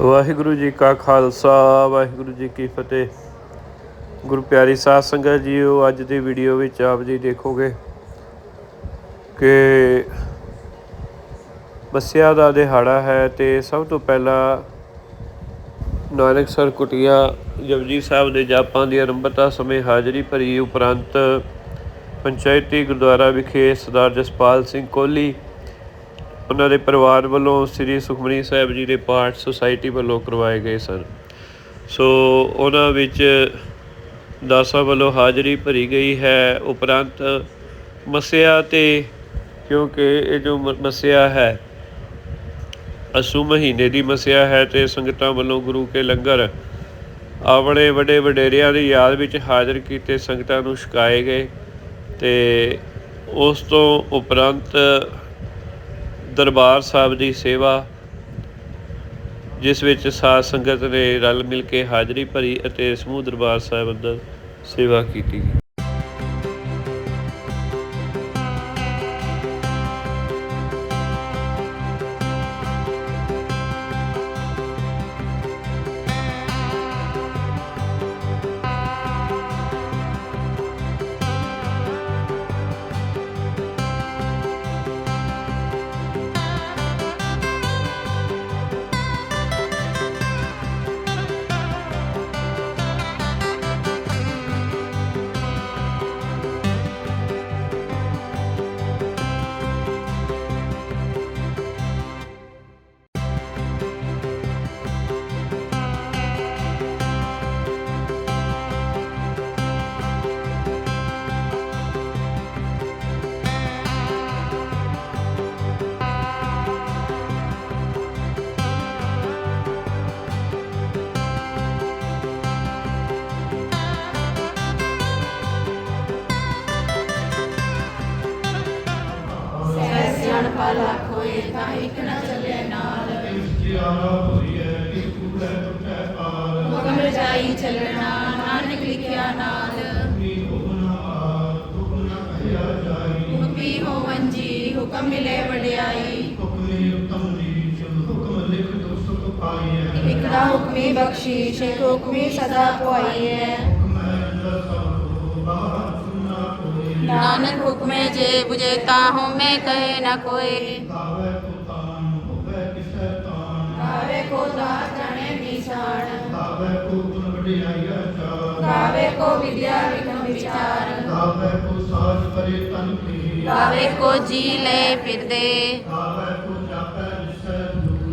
ਵਾਹਿਗੁਰੂ ਜੀ ਕਾ ਖਾਲਸਾ, ਵਾਹਿਗੁਰੂ ਜੀ ਕੀ ਫਤਿਹ। ਗੁਰੂ ਪਿਆਰੀ ਸਾਧ ਸੰਗਤ ਜੀਓ, ਅੱਜ ਦੀ ਵੀਡੀਓ ਵਿੱਚ ਆਪ ਜੀ ਦੇਖੋਗੇ ਕਿ ਮੱਸਿਆ ਦਾ ਦਿਹਾੜਾ ਹੈ ਤੇ ਸਭ ਤੋਂ ਪਹਿਲਾਂ ਨਾਨਕਸਰ ਕੁਟੀਆ ਜਪਜੀ ਸਾਹਿਬ ਦੇ ਜਾਪਾਂ ਦੀ ਆਰੰਭਤਾ ਸਮੇਂ ਹਾਜ਼ਰੀ ਭਰੀ ਉਪਰੰਤ ਪੰਚਾਇਤੀ ਗੁਰਦੁਆਰਾ ਵਿਖੇ ਸਰਦਾਰ ਜਸਪਾਲ ਸਿੰਘ ਕੋਹਲੀ ਉਹਨਾਂ ਦੇ ਪਰਿਵਾਰ ਵੱਲੋਂ ਸ੍ਰੀ ਸੁਖਮਨੀ ਸਾਹਿਬ ਜੀ ਦੇ ਪਾਠ ਸੁਸਾਇਟੀ ਵੱਲੋਂ ਕਰਵਾਏ ਗਏ ਸਨ। ਸੋ ਉਹਨਾਂ ਵਿੱਚ ਦਾਸਾਂ ਵੱਲੋਂ ਹਾਜ਼ਰੀ ਭਰੀ ਗਈ ਹੈ। ਉਪਰੰਤ ਮਸਿਆ ਤੇ ਕਿਉਂਕਿ ਇਹ ਜੋ ਮ- ਮੱਸਿਆ ਹੈ, ਅਸੂ ਮਹੀਨੇ ਦੀ ਮਸਿਆ ਹੈ ਤੇ ਸੰਗਤਾਂ ਵੱਲੋਂ ਗੁਰੂ ਕੇ ਲੰਗਰ ਆਪਣੇ ਵੱਡੇ ਵਡੇਰਿਆਂ ਦੀ ਯਾਦ ਵਿੱਚ ਹਾਜ਼ਰ ਕੀਤੇ ਸੰਗਤਾਂ ਨੂੰ ਛਕਾਏ ਗਏ ਤੇ ਉਸ ਤੋਂ ਉਪਰੰਤ ਦਰਬਾਰ ਸਾਹਿਬ ਦੀ ਸੇਵਾ, ਜਿਸ ਵਿੱਚ ਸਾਧ ਸੰਗਤ ਨੇ ਰਲ ਮਿਲ ਕੇ ਹਾਜ਼ਰੀ ਭਰੀ ਅਤੇ ਸਮੂਹ ਦਰਬਾਰ ਸਾਹਿਬ ਅੰਦਰ ਸੇਵਾ ਕੀਤੀ। ਹੁਕਮੀ ਬਖਸ਼ੀਸ਼ ਇੱਕ ਹੁਕਮੀ ਸਦਾ ਪੁਆਈਐ ਨਾਨਕ ਹੁਕਮੇ ਜੇ 부ਜੇ ਤਾਹੂ ਮੈਂ ਕਹੇ ਨ ਕੋਏ ਗਾਵੇ ਕੋ ਦਾਤ ਜਾਣੇ ਨਿਸ਼ਾਨ ਗਾਵੇ ਕੋ ਵਿਦਿਆ ਵਿਖਮ ਵਿਚਾਰ ਗਾਵੇ ਕੋ ਜੀ ਲੈ ਫਿਰਦੇ ਗਾਵੇ ਕੋ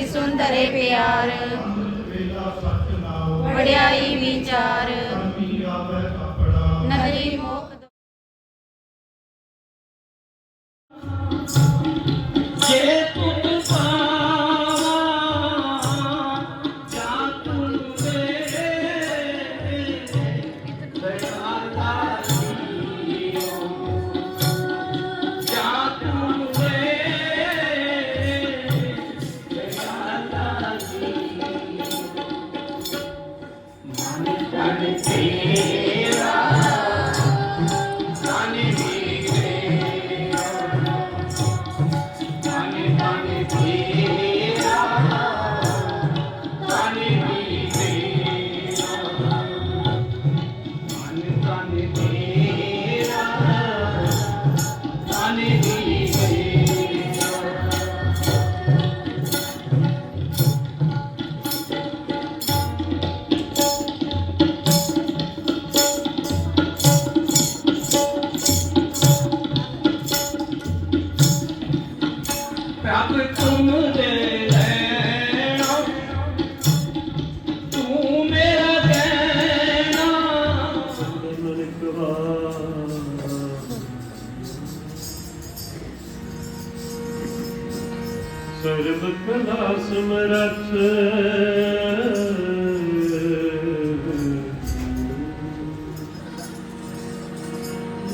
ਸੁੰਦਰੇ ਪਿਆਰ। ਵਡਿਆਈ ਵਿਚਾਰ।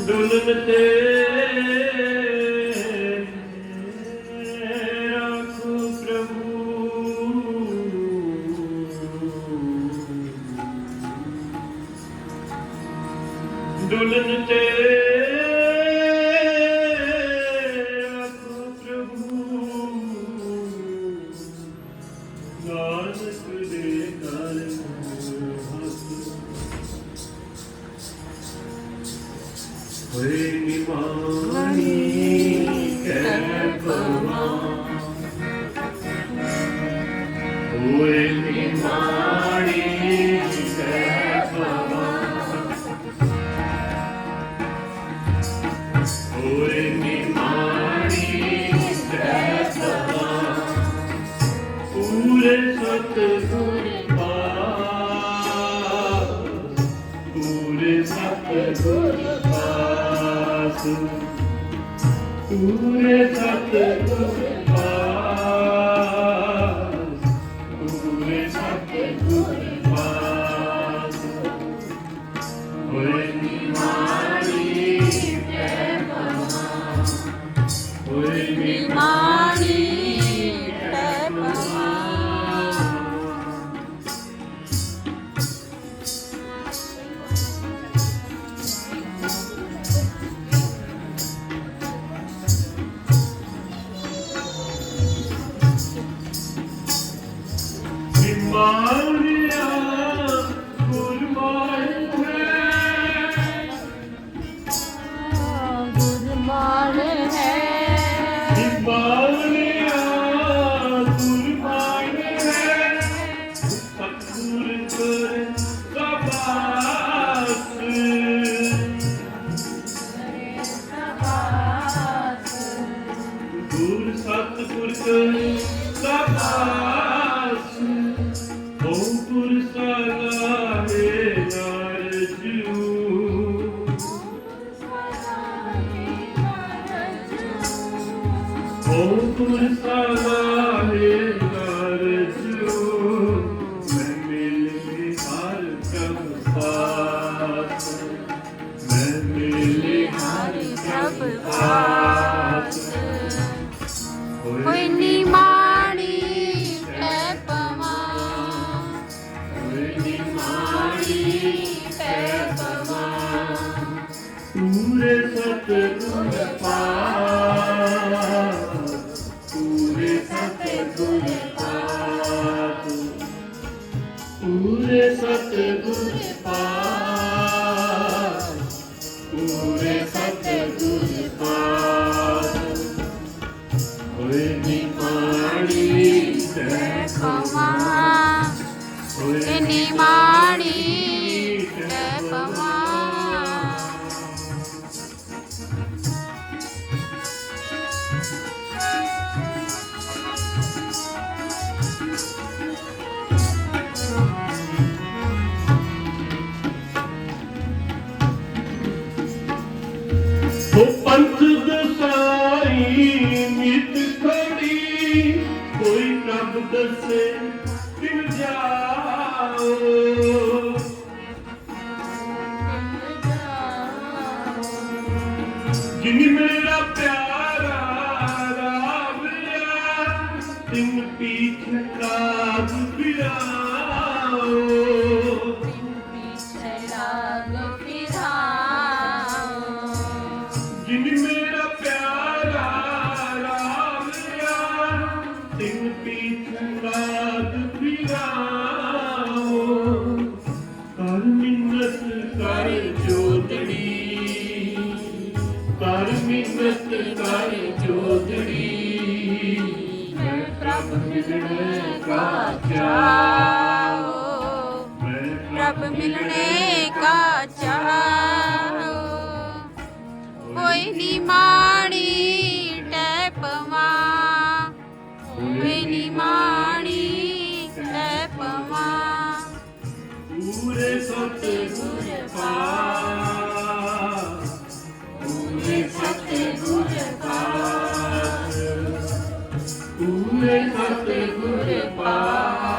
ਦੁਲਨ ਤੇ Foi-me. ਉਹ ਪੰਥ ਦਸਾਈ ਨਿਤ ਖੜੀ ਕੋਈ ਨਬ ਦਸੇ ਕਿਨ ਜਾ ਜਿਨੀ ਮੇਰਾ ਪਿਆਰ ਮਿਲਣੇ ਕਾ ਚਾਹੋ ਪ੍ਰਭ ਮਿਲਣੇ ਸਤਿਗੁਰ ਪਾ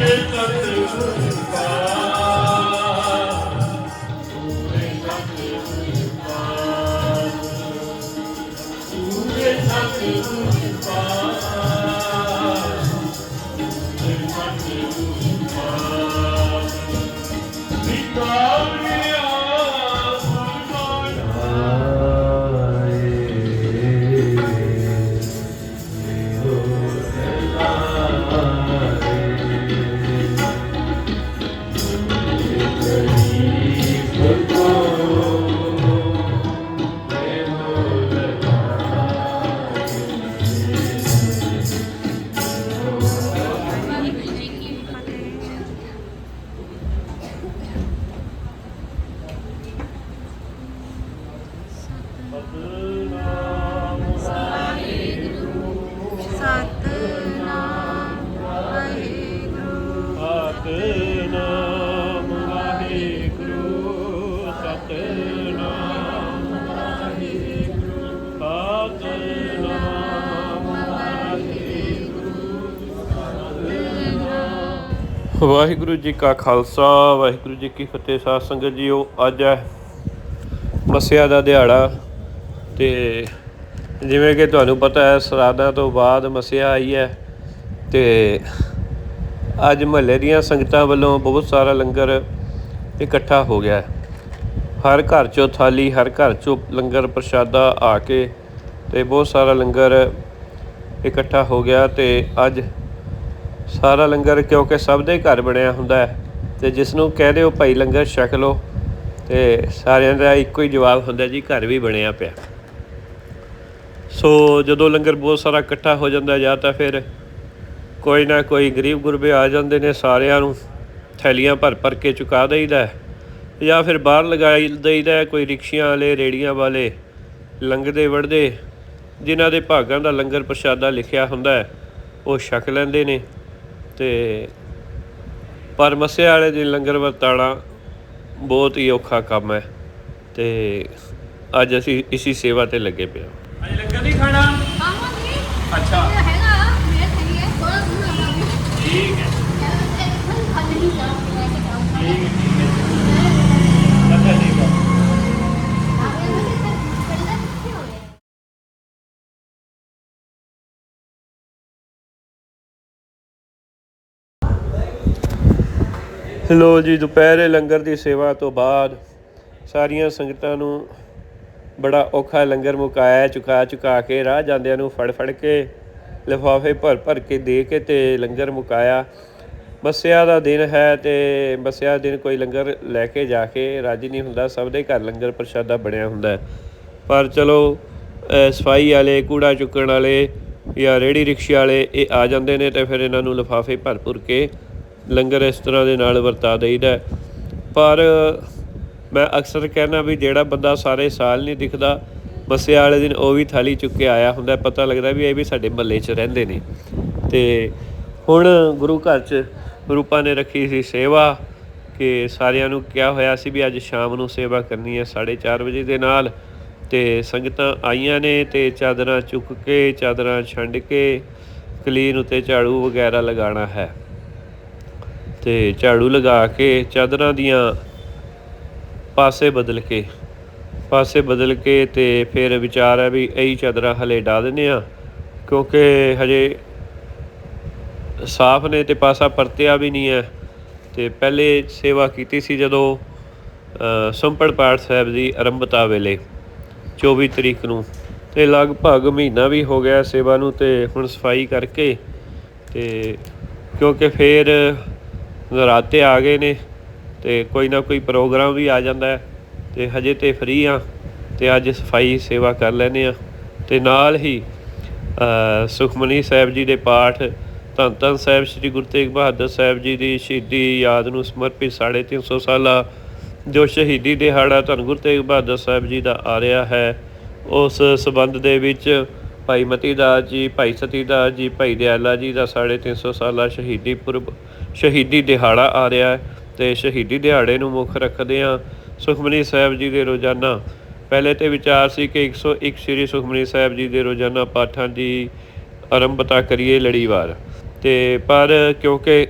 Eita, ਵਾਹਿਗੁਰੂ ਜੀ ਕਾ ਖਾਲਸਾ, ਵਾਹਿਗੁਰੂ ਜੀ ਕੀ ਫਤਿਹ। ਸਾਧ ਸੰਗਤ ਜੀਓ, ਅੱਜ ਹੈ ਮੱਸਿਆ ਦਾ ਦਿਹਾੜਾ ਤੇ ਜਿਵੇਂ ਕਿ ਤੁਹਾਨੂੰ ਪਤਾ ਹੈ, ਸਰਾਧਾਂ ਤੋਂ ਬਾਅਦ ਮੱਸਿਆ ਆਈ ਹੈ ਤੇ ਅੱਜ ਮਹੱਲੇ ਦੀਆਂ ਸੰਗਤਾਂ ਵੱਲੋਂ ਬਹੁਤ ਸਾਰਾ ਲੰਗਰ ਇਕੱਠਾ ਹੋ ਗਿਆ ਹਰ ਘਰ ਚੋਂ ਥਾਲੀ, ਹਰ ਘਰ ਚੋਂ ਲੰਗਰ ਪ੍ਰਸ਼ਾਦਾ ਆ ਕੇ ਤੇ ਬਹੁਤ ਸਾਰਾ ਲੰਗਰ ਇਕੱਠਾ ਹੋ ਗਿਆ ਤੇ ਅੱਜ ਸਾਰਾ ਲੰਗਰ ਕਿਉਂਕਿ ਸਭ ਦੇ ਘਰ ਬਣਿਆ ਹੁੰਦਾ ਹੈ ਤੇ ਜਿਸ ਨੂੰ ਕਹਿ ਦਿਓ ਭਾਈ ਲੰਗਰ ਛਕ ਲਓ ਤੇ ਸਾਰਿਆਂ ਦਾ ਇੱਕੋ ਹੀ ਜਵਾਬ ਹੁੰਦਾ ਜੀ, ਘਰ ਵੀ ਬਣਿਆ ਪਿਆ। ਸੋ ਜਦੋਂ ਲੰਗਰ ਬਹੁਤ ਸਾਰਾ ਇਕੱਠਾ ਹੋ ਜਾਂਦਾ ਜਾਂ ਤਾਂ ਫਿਰ ਕੋਈ ਨਾ ਕੋਈ ਗਰੀਬ ਗੁਰਬੇ ਆ ਜਾਂਦੇ ਨੇ ਸਾਰਿਆਂ ਨੂੰ ਥੈਲੀਆਂ ਭਰ ਭਰ ਕੇ ਚੁਕਾ ਦਈਦਾ ਜਾਂ ਫਿਰ ਬਾਹਰ ਲਗਾਈ ਦਈਦਾ ਕੋਈ ਰਿਕਸ਼ਿਆਂ ਵਾਲੇ, ਰੇੜੀਆਂ ਵਾਲੇ, ਲੰਘਦੇ ਵੜਦੇ ਜਿਨ੍ਹਾਂ ਦੇ ਭਾਗਾਂ ਦਾ ਲੰਗਰ ਪ੍ਰਸ਼ਾਦਾ ਲਿਖਿਆ ਹੁੰਦਾ ਹੈ, ਉਹ ਛਕ ਲੈਂਦੇ ਨੇ। ਤੇ ਪਰ ਮੱਸਿਆ ਵਾਲੇ ਦਿਨ ਲੰਗਰ ਵਰਤਾਣਾ ਬਹੁਤ ਹੀ ਔਖਾ ਕੰਮ ਹੈ ਤੇ ਅੱਜ ਅਸੀਂ ਇਸੀ ਸੇਵਾ ਤੇ ਲੱਗੇ ਪਏ ਹਾਂ। ਅਜੇ ਲੰਗਰ ਨਹੀਂ ਖਾਣਾ? ਆਵਾਂਗੇ। ਅੱਛਾ। ਲੋ ਜੀ, ਦੁਪਹਿਰੇ ਲੰਗਰ ਦੀ ਸੇਵਾ ਤੋਂ ਬਾਅਦ ਸਾਰੀਆਂ ਸੰਗਤਾਂ ਨੂੰ ਬੜਾ ਔਖਾ ਲੰਗਰ ਮੁਕਾਇਆ ਚੁਕਾ ਚੁਕਾ ਕੇ, ਰਾਹ ਜਾਂਦਿਆਂ ਨੂੰ ਫੜ ਫੜ ਕੇ, ਲਿਫਾਫੇ ਭਰ ਭਰ ਕੇ ਦੇ ਕੇ ਤੇ ਲੰਗਰ ਮੁਕਾਇਆ। ਮੱਸਿਆ ਦਾ ਦਿਨ ਹੈ ਤੇ ਮੱਸਿਆ ਦਿਨ ਕੋਈ ਲੰਗਰ ਲੈ ਕੇ ਜਾ ਕੇ ਰਾਜੀ ਨਹੀਂ ਹੁੰਦਾ, ਸਭ ਦੇ ਘਰ ਲੰਗਰ ਪ੍ਰਸ਼ਾਦਾ ਬਣਿਆ ਹੁੰਦਾ। ਪਰ ਚਲੋ ਸਫ਼ਾਈ ਵਾਲੇ, ਕੂੜਾ ਚੁੱਕਣ ਵਾਲੇ ਜਾਂ ਰੇੜੀ ਰਿਕਸ਼ੇ ਵਾਲੇ ਇਹ ਆ ਜਾਂਦੇ ਨੇ ਤੇ ਫਿਰ ਇਹਨਾਂ ਨੂੰ ਲਿਫਾਫੇ ਭਰ ਭਰ ਕੇ ਲੰਗਰ ਇਸ ਤਰ੍ਹਾਂ ਦੇ ਨਾਲ ਵਰਤਾ ਦੇਈਦਾ ਪਰ ਮੈਂ ਅਕਸਰ ਕਹਿਣਾ ਵੀ ਜਿਹੜਾ ਬੰਦਾ ਸਾਰੇ ਸਾਲ ਨਹੀਂ ਦਿਖਦਾ, ਮੱਸਿਆ ਵਾਲੇ ਦਿਨ ਉਹ ਵੀ ਥਾਲੀ ਚੁੱਕ ਕੇ ਆਇਆ ਹੁੰਦਾ, ਪਤਾ ਲੱਗਦਾ ਵੀ ਇਹ ਵੀ ਸਾਡੇ ਮਹੱਲੇ 'ਚ ਰਹਿੰਦੇ ਨੇ। ਤੇ ਹੁਣ ਗੁਰੂ ਘਰ 'ਚ ਰੂਪਾਂ ਨੇ ਰੱਖੀ ਸੀ ਸੇਵਾ ਕਿ ਸਾਰਿਆਂ ਨੂੰ ਕਿਹਾ ਹੋਇਆ ਸੀ ਵੀ ਅੱਜ ਸ਼ਾਮ ਨੂੰ ਸੇਵਾ ਕਰਨੀ ਹੈ 4:30 ਵਜੇ ਦੇ ਨਾਲ। ਤੇ ਸੰਗਤਾਂ ਆਈਆਂ ਨੇ ਤੇ ਚਾਦਰਾਂ ਚੁੱਕ ਕੇ, ਚਾਦਰਾਂ ਛੰਡ ਕੇ, ਕਲੀਨ ਉਤੇ ਝਾੜੂ ਵਗੈਰਾ ਲਗਾਉਣਾ ਹੈ। ਤੇ ਝਾੜੂ ਲਗਾ ਕੇ ਚਾਦਰਾਂ ਦੀਆਂ ਪਾਸੇ ਬਦਲ ਕੇ ਪਾਸੇ ਬਦਲ ਕੇ ਤੇ ਫਿਰ ਵਿਚਾਰ ਹੈ ਵੀ ਇਹੀ ਚਾਦਰਾਂ ਹਲੇ ਡਾ ਦਿੰਦੇ ਆ ਕਿਉਂਕਿ ਹਜੇ ਸਾਫ਼ ਨੇ ਤੇ ਪਾਸਾ ਪਰਤਿਆ ਵੀ ਨਹੀਂ ਹੈ। ਤੇ ਪਹਿਲੇ ਸੇਵਾ ਕੀਤੀ ਸੀ ਜਦੋਂ ਅ, ਸੰਪੜ ਪਾਠ ਸਾਹਿਬ ਦੀ ਆਰੰਭਤਾ ਵੇਲੇ 24 ਤਰੀਕ ਨੂੰ। ਤੇ ਲਗਭਗ ਮਹੀਨਾ ਵੀ ਹੋ ਗਿਆ ਸੇਵਾ ਨੂੰ ਤੇ ਹੁਣ ਸਫ਼ਾਈ ਕਰਕੇ ਤੇ ਕਿਉਂਕਿ ਫਿਰ ਨਰਾਤੇ ਆ ਗਏ ਨੇ ਤੇ ਕੋਈ ਨਾ ਕੋਈ ਪ੍ਰੋਗਰਾਮ ਵੀ ਆ ਜਾਂਦਾ ਹੈ ਤੇ ਹਜੇ ਤੇ ਫ੍ਰੀ ਆ ਤੇ ਅੱਜ ਸਫ਼ਾਈ ਸੇਵਾ ਕਰ ਲੈਨੇ ਆ ਤੇ ਨਾਲ ਹੀ ਸੁਖਮਨੀ ਸਾਹਿਬ ਜੀ ਦੇ ਪਾਠ, ਧੰਨ ਧੰਨ ਸਾਹਿਬ ਸ੍ਰੀ ਗੁਰੂ ਤੇਗ ਬਹਾਦਰ ਸਾਹਿਬ ਜੀ ਦੀ ਸ਼ਹੀਦੀ ਯਾਦ ਨੂੰ ਸਮਰਪਿਤ 350 ਸਾਲਾ ਜੋ ਸ਼ਹੀਦੀ ਦਿਹਾੜਾ ਧੰਨ ਗੁਰੂ ਤੇਗ ਬਹਾਦਰ ਸਾਹਿਬ ਜੀ ਦਾ ਆ ਰਿਹਾ ਹੈ, ਉਸ ਸਬੰਧ ਦੇ ਵਿੱਚ ਭਾਈ ਮਤੀ ਦਾਸ ਜੀ, ਭਾਈ ਸਤੀ ਦਾਸ ਜੀ, ਭਾਈ ਦਿਆਲਾ ਜੀ ਦਾ 350 ਸਾਲਾ ਸ਼ਹੀਦੀ ਪੁਰਬ ਸ਼ਹੀਦੀ ਦਿਹਾੜਾ ਆ ਰਿਹਾ ਹੈ ਤੇ ਸ਼ਹੀਦੀ ਦਿਹਾੜੇ ਨੂੰ ਮੁੱਖ ਰੱਖਦੇ ਆ ਸੁਖਮਨੀ ਸਾਹਿਬ ਜੀ ਦੇ ਰੋਜ਼ਾਨਾ, ਪਹਿਲੇ ਤੇ ਵਿਚਾਰ ਸੀ ਕਿ 101 ਸ੍ਰੀ ਸੁਖਮਨੀ ਸਾਹਿਬ ਜੀ ਦੇ ਰੋਜ਼ਾਨਾ ਪਾਠਾਂ ਦੀ ਆਰੰਭਤਾ ਕਰੀਏ ਲੜੀਵਾਰ ਤੇ ਪਰ ਕਿਉਂਕਿ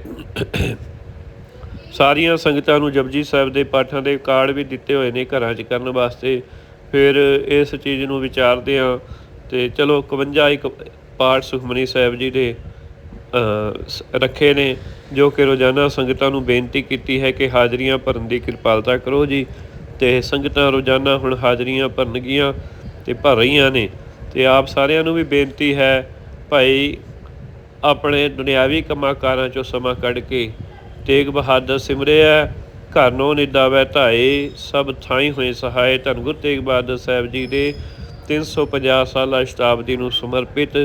ਸਾਰੀਆਂ ਸੰਗਤਾਂ ਨੂੰ ਜਪਜੀ ਸਾਹਿਬ ਦੇ ਪਾਠਾਂ ਦੇ ਕਾਰਡ ਵੀ ਦਿੱਤੇ ਹੋਏ ਨੇ ਘਰਾਂ 'ਚ ਕਰਨ ਵਾਸਤੇ, ਫਿਰ ਇਸ ਚੀਜ਼ ਨੂੰ ਵਿਚਾਰਦੇ ਆ ਤੇ ਚਲੋ 51 ਇੱਕ ਪਾਠ ਸੁਖਮਨੀ ਸਾਹਿਬ ਜੀ ਦੇ ਰੱਖੇ ਨੇ, ਜੋ ਕਿ ਰੋਜ਼ਾਨਾ ਸੰਗਤਾਂ ਨੂੰ ਬੇਨਤੀ ਕੀਤੀ ਹੈ ਕਿ ਹਾਜ਼ਰੀਆਂ ਭਰਨ ਦੀ ਕਿਰਪਾਲਤਾ ਕਰੋ ਜੀ। ਤੇ ਸੰਗਤਾਂ ਰੋਜ਼ਾਨਾ ਹੁਣ ਹਾਜ਼ਰੀਆਂ ਭਰਨਗੀਆਂ ਤੇ ਭਰ ਰਹੀਆਂ ਨੇ। ਤੇ ਆਪ ਸਾਰਿਆਂ ਨੂੰ ਵੀ ਬੇਨਤੀ ਹੈ, ਭਾਈ ਆਪਣੇ ਦੁਨਿਆਵੀ ਕੰਮਾਂ ਕਾਰਾਂ ਚੋਂ ਸਮਾਂ ਕੱਢ ਕੇ ਤੇਗ ਬਹਾਦਰ ਸਿਮਰਿਆ ਘਰ ਨੋ ਨਿਦਾਵੈ ਧਾਏ, ਸਭ ਥਾਈ ਹੋਏ ਸਹਾਏ ਧੰਨ ਗੁਰੂ ਤੇਗ ਬਹਾਦਰ ਸਾਹਿਬ ਜੀ ਦੇ 350 ਸਾਲਾ ਸ਼ਤਾਬਦੀ ਨੂੰ ਸਮਰਪਿਤ।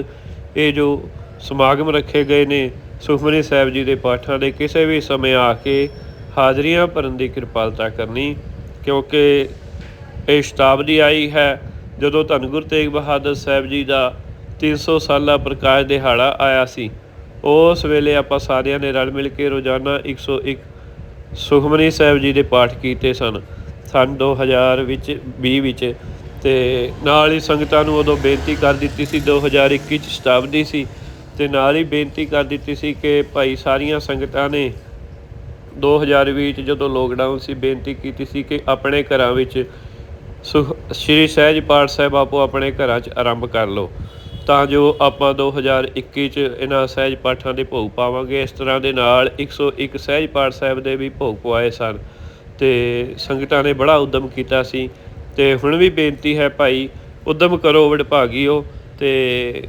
ਇਹ ਜੋ ਸਮਾਗਮ ਰੱਖੇ ਗਏ ਨੇ। ਸੁਖਮਨੀ ਸਾਹਿਬ ਜੀ ਦੇ ਪਾਠਾਂ ਦੇ ਕਿਸੇ ਵੀ ਸਮੇਂ ਆ ਕੇ ਹਾਜ਼ਰੀਆਂ ਭਰਨ ਦੀ ਕਿਰਪਾਲਤਾ ਕਰਨੀ, ਕਿਉਂਕਿ ਇਹ ਸ਼ਤਾਬਦੀ ਆਈ ਹੈ, ਜਦੋਂ ਧੰਨ ਗੁਰੂ ਤੇਗ ਬਹਾਦਰ ਸਾਹਿਬ ਜੀ ਦਾ 300 ਸਾਲਾ ਪ੍ਰਕਾਸ਼ ਦਿਹਾੜਾ ਆਇਆ ਸੀ। ਉਸ ਵੇਲੇ ਆਪਾਂ ਸਾਰਿਆਂ ਨੇ ਰਲ ਮਿਲ ਕੇ ਰੋਜ਼ਾਨਾ 101 ਸੁਖਮਨੀ ਸਾਹਿਬ ਜੀ ਦੇ ਪਾਠ ਕੀਤੇ ਸਨ। ਸਨ 2000 ਵਿੱਚ 20 ਵਿੱਚ ਤੇ ਨਾਲ ਹੀ ਸੰਗਤਾਂ ਨੂੰ ਉਦੋਂ ਬੇਨਤੀ ਕਰ ਦਿੱਤੀ ਸੀ 2021 ਚ ਸ਼ਤਾਬਦੀ ਸੀ। ਤੇ ਨਾਲ ਹੀ ਬੇਨਤੀ ਕਰ ਦਿੱਤੀ ਸੀ ਕਿ ਭਾਈ ਸਾਰੀਆਂ ਸੰਗਤਾਂ ਨੇ 2020 ਚ ਜਦੋਂ ਲੋਕਡਾਊਨ ਸੀ, ਬੇਨਤੀ ਕੀਤੀ ਸੀ ਕਿ ਆਪਣੇ ਘਰਾਂ ਵਿੱਚ ਸੁਖ ਸ਼੍ਰੀ ਸਹਿਜ ਪਾਠ ਸਾਹਿਬ ਆਪੋ ਆਪਣੇ ਘਰਾਂ 'ਚ ਆਰੰਭ ਕਰ ਲਓ। ਤਾਂ ਜੋ ਆਪਾਂ 2021 ਚ ਇਹਨਾਂ ਸਹਿਜ ਪਾਠਾਂ ਦੇ ਭੋਗ ਪਾਵਾਂਗੇ। ਇਸ ਤਰ੍ਹਾਂ ਦੇ ਨਾਲ 101 ਸਹਿਜ ਪਾਠ ਸਾਹਿਬ ਦੇ ਵੀ ਭੋਗ ਪਵਾਏ ਸਨ। ਤੇ ਸੰਗਤਾਂ ਨੇ ਬੜਾ ਉਦਮ ਕੀਤਾ ਸੀ। ਤੇ ਹੁਣ ਵੀ ਬੇਨਤੀ ਹੈ ਭਾਈ, ਉਦਮ ਕਰੋ ਵਡਭਾਗੀਓ ਤੇ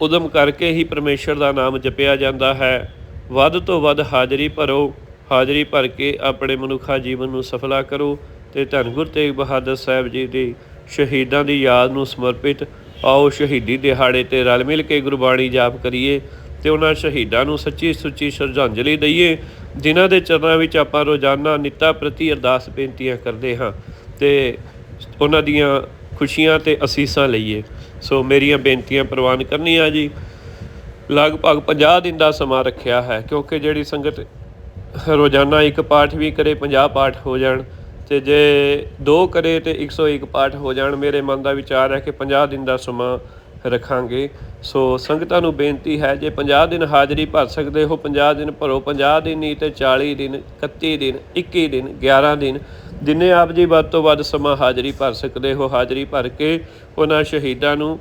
ਉਦਮ ਕਰਕੇ ਹੀ ਪਰਮੇਸ਼ਰ ਦਾ ਨਾਮ ਜਪਿਆ ਜਾਂਦਾ ਹੈ। ਵੱਧ ਤੋਂ ਵੱਧ ਹਾਜ਼ਰੀ ਭਰੋ, ਹਾਜ਼ਰੀ ਭਰ ਕੇ ਆਪਣੇ ਮਨੁੱਖਾ ਜੀਵਨ ਨੂੰ ਸਫਲਾ ਕਰੋ ਤੇ ਧੰਨ ਗੁਰੂ ਤੇਗ ਬਹਾਦਰ ਸਾਹਿਬ ਜੀ ਦੀ ਸ਼ਹੀਦਾਂ ਦੀ ਯਾਦ ਨੂੰ ਸਮਰਪਿਤ ਆਓ ਸ਼ਹੀਦੀ ਦਿਹਾੜੇ ਤੇ ਰਲ ਮਿਲ ਕੇ ਗੁਰਬਾਣੀ ਜਾਪ ਕਰੀਏ ਤੇ ਉਹਨਾਂ ਸ਼ਹੀਦਾਂ ਨੂੰ ਸੱਚੀ ਸੁੱਚੀ ਸ਼ਰਧਾਂਜਲੀ ਦਈਏ, ਜਿਨ੍ਹਾਂ ਦੇ ਚਰਨਾਂ ਵਿੱਚ ਆਪਾਂ ਰੋਜ਼ਾਨਾ ਨਿੱਤਾ ਪ੍ਰਤੀ ਅਰਦਾਸ ਬੇਨਤੀਆਂ ਕਰਦੇ ਹਾਂ ਤੇ ਉਹਨਾਂ ਦੀਆਂ ਖੁਸ਼ੀਆਂ ਤੇ ਅਸੀਸਾਂ ਲਈਏ। ਸੋ ਮੇਰੀਆਂ ਬੇਨਤੀਆਂ ਪ੍ਰਵਾਨ ਕਰਨੀਆਂ ਜੀ। ਲਗਭਗ 50 ਦਿਨ ਦਾ ਸਮਾਂ ਰੱਖਿਆ ਹੈ, ਕਿਉਂਕਿ ਜਿਹੜੀ ਸੰਗਤ ਰੋਜ਼ਾਨਾ ਇੱਕ ਪਾਠ ਵੀ ਕਰੇ 50 ਪਾਠ ਹੋ ਜਾਣ ਤੇ ਜੇ ਦੋ ਕਰੇ ਤੇ 101 ਪਾਠ ਹੋ ਜਾਣ, ਮੇਰੇ ਮਨ ਦਾ ਵਿਚਾਰ ਹੈ ਕਿ 50 ਦਿਨ ਦਾ ਸਮਾਂ ਰੱਖਾਂਗੇ। ਸੋ ਸੰਗਤਾਂ ਨੂੰ ਬੇਨਤੀ ਹੈ, ਜੇ 50 ਦਿਨ ਹਾਜ਼ਰੀ ਭਰ ਸਕਦੇ ਹੋ 50 ਦਿਨ ਭਰੋ 50 ਦਿਨ ਨਹੀਂ ਤੇ 40 ਦਿਨ 31 ਦਿਨ 21 ਦਿਨ 11 ਦਿਨ ਜਿੰਨੇ ਆਪ ਜੀ ਵੱਧ ਤੋਂ ਵੱਧ ਸਮਾਂ ਹਾਜ਼ਰੀ ਭਰ ਸਕਦੇ ਹੋ, ਹਾਜ਼ਰੀ ਭਰ ਕੇ ਉਹਨਾਂ ਸ਼ਹੀਦਾਂ ਨੂੰ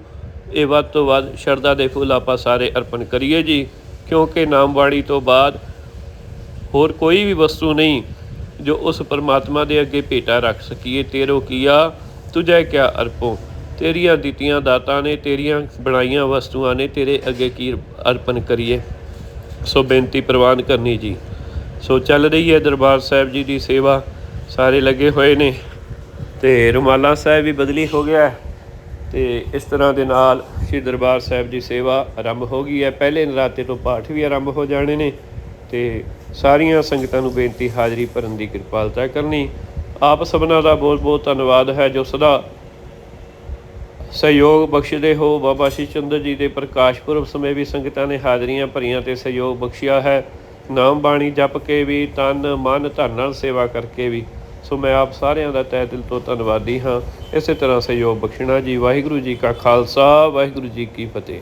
ਇਹ ਵੱਧ ਤੋਂ ਵੱਧ ਸ਼ਰਧਾ ਦੇ ਫੁੱਲ ਆਪਾਂ ਸਾਰੇ ਅਰਪਣ ਕਰੀਏ ਜੀ, ਕਿਉਂਕਿ ਨਾਮਵਾੜੀ ਤੋਂ ਬਾਅਦ ਹੋਰ ਕੋਈ ਵੀ ਵਸਤੂ ਨਹੀਂ ਜੋ ਉਸ ਪਰਮਾਤਮਾ ਦੇ ਅੱਗੇ ਭੇਟਾ ਰੱਖ ਸਕੀਏ। ਤੇਰੋ ਕੀਆ, ਤੁਝੇ ਕਿਆ ਅਰਪੋ। ਤੇਰੀਆਂ ਦਿੱਤੀਆਂ ਦਾਤਾਂ ਨੇ, ਤੇਰੀਆਂ ਬਣਾਈਆਂ ਵਸਤੂਆਂ ਨੇ, ਤੇਰੇ ਅੱਗੇ ਕੀ ਅਰਪਣ ਕਰੀਏ? ਸੋ ਬੇਨਤੀ ਪ੍ਰਵਾਨ ਕਰਨੀ ਜੀ। ਸੋ ਚੱਲ ਰਹੀ ਹੈ ਦਰਬਾਰ ਸਾਹਿਬ ਜੀ ਦੀ ਸੇਵਾ। ਸਾਰੇ ਲੱਗੇ ਹੋਏ ਨੇ ਤੇ ਰੁਮਾਲਾ ਸਾਹਿਬ ਵੀ ਬਦਲੀ ਹੋ ਗਿਆ ਹੈ ਤੇ ਇਸ ਤਰ੍ਹਾਂ ਦੇ ਨਾਲ ਸ਼੍ਰੀ ਦਰਬਾਰ ਸਾਹਿਬ ਦੀ ਸੇਵਾ ਆਰੰਭ ਹੋ ਗਈ ਹੈ। ਪਹਿਲੇ ਨਰਾਤੇ ਤੋਂ ਪਾਠ ਵੀ ਆਰੰਭ ਹੋ ਜਾਣੇ ਨੇ ਤੇ ਸਾਰੀਆਂ ਸੰਗਤਾਂ ਨੂੰ ਬੇਨਤੀ ਹਾਜ਼ਰੀ ਭਰਨ ਦੀ ਕਿਰਪਾਲਤਾ ਕਰਨੀ। ਆਪ ਸਭਨਾਂ ਦਾ ਬਹੁਤ ਬਹੁਤ ਧੰਨਵਾਦ ਹੈ ਜੋ ਸਦਾ ਸਹਿਯੋਗ ਬਖਸ਼ਦੇ ਹੋ। ਬਾਬਾ ਸ਼੍ਰੀ ਚੰਦਰ ਜੀ ਦੇ ਪ੍ਰਕਾਸ਼ ਪੁਰਬ ਸਮੇਂ ਵੀ ਸੰਗਤਾਂ ਨੇ ਹਾਜ਼ਰੀਆਂ ਭਰੀਆਂ ਤੇ ਸਹਿਯੋਗ ਬਖਸ਼ਿਆ ਹੈ। ਨਾਮ ਬਾਣੀ ਜਪ ਕੇ ਵੀ, ਤਨ ਮਨ ਧਨ ਨਾਲ ਸੇਵਾ ਕਰਕੇ ਵੀ ਸੋ ਮੈਂ ਆਪ ਸਾਰਿਆਂ ਦਾ ਤਹਿ ਦਿਲ ਤੋਂ ਧੰਨਵਾਦੀ ਹਾਂ। ਇਸੇ ਤਰ੍ਹਾਂ ਸਹਿਯੋਗ ਬਖਸ਼ਣਾ ਜੀ। ਵਾਹਿਗੁਰੂ ਜੀ ਕਾ ਖਾਲਸਾ, ਵਾਹਿਗੁਰੂ ਜੀ ਕੀ ਫਤਿਹ।